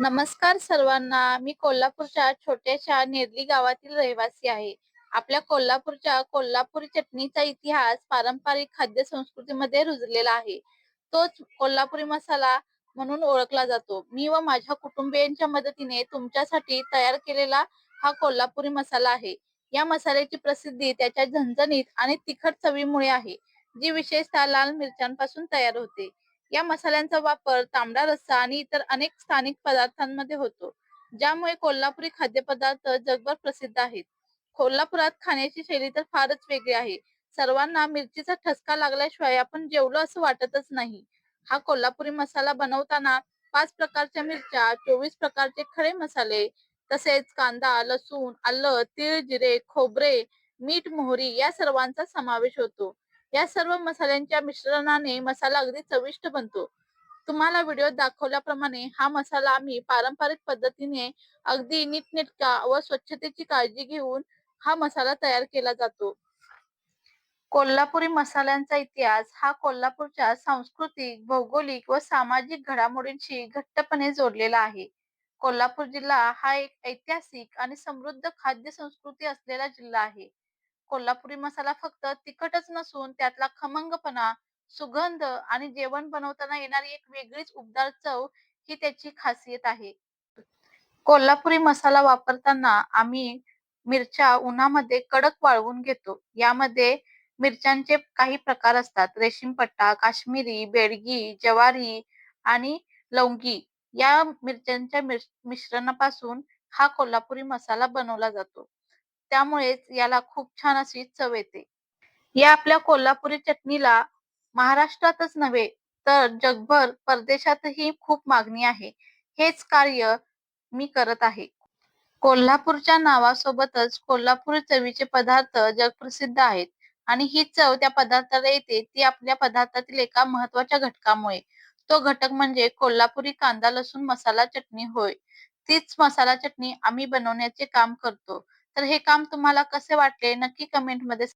नमस्कार सर्वांना. मी कोल्हापूरच्या छोट्याशा नेरली गावातील रहिवासी आहे. आपल्या कोल्हापूरच्या कोल्हापूर चटणीचा इतिहास पारंपरिक खाद्य संस्कृतीमध्ये रुजलेला आहे. तोच कोल्हापुरी मसाला म्हणून ओळखला जातो. मी व माझ्या कुटुंबियांच्या मदतीने तुमच्यासाठी तयार केलेला हा कोल्हापुरी मसाला आहे. या मसाल्याची प्रसिद्धी त्याच्या झणझणीत आणि तिखट चवीमुळे आहे जी विशेषतः लाल मिरच्यांपासून तयार होते. या मसाल्यांचा वापर तांबडा रस्सा आणि इतर अनेक स्थानिक पदार्थांमध्ये होतो ज्यामुळे कोल्हापुरी खाद्यपदार्थ जगभर प्रसिद्ध आहेत. कोल्हापुरात खाण्याची शैली तर फारच वेगळी आहे. सर्वांना मिरचीचा ठसका लागल्याशिवाय आपण जेवलो असं वाटतच नाही. हा कोल्हापुरी मसाला बनवताना पाच प्रकारच्या मिरच्या चोवीस प्रकारचे खडे मसाले तसेच कांदा लसूण आलं तीळ जिरे खोबरे मीठ मोहरी या सर्वांचा समावेश होतो. या सर्व मसाल्यांच्या मिश्रणाने मसाला अगदी चविष्ट बनतो. तुम्हाला व्हिडिओत दाखवल्याप्रमाणे हा मसाला आम्ही पारंपरिक पद्धतीने अगदी नीटनेटका व स्वच्छतेची काळजी घेऊन हा मसाला तयार केला जातो. कोल्हापुरी मसाल्यांचा इतिहास हा कोल्हापूरच्या सांस्कृतिक भौगोलिक व सामाजिक घडामोडींशी घट्टपणे जोडलेला आहे. कोल्हापूर जिल्हा हा एक ऐतिहासिक आणि समृद्ध खाद्य संस्कृती असलेला जिल्हा आहे. कोल्हापुरी मसाला फक्त तिखटच नसून त्यातला खमंगपणा सुगंध आणि जेवण बनवताना येणारी एक वेगळीच उबदार चव ही त्याची खासियत आहे. कोल्हापुरी मसाला वापरताना आम्ही मिरच्या उन्हामध्ये कडक वाळवून घेतो. यामध्ये मिरच्यांचे काही प्रकार असतात. रेशीमपट्टा काश्मीरी बेडगी जवारी आणि लवंगी या मिरच्यांच्या मिश्रणापासून हा कोल्हापुरी मसाला बनवला जातो. त्यामुळेच याला खूप छान अशी चव येते. या आपल्या कोल्हापुरी चटणीला महाराष्ट्रातच नव्हे तर जगभर परदेशातही खूप मागणी आहे. हेच कार्य मी करत आहे. कोल्हापूरच्या नावासोबतच कोल्हापूर चवीचे पदार्थ जगप्रसिद्ध आहेत आणि ही चव त्या पदार्थाला येते ती आपल्या पदार्थातील एका महत्त्वाच्या घटकामुळे. तो घटक म्हणजे कोल्हापुरी कांदा लसूण मसाला चटणी होय. तीच मसाला चटणी आम्ही बनवण्याचे काम करतो. तर हे काम तुम्हाला कसे वाटले? नक्की कमेंटमध्ये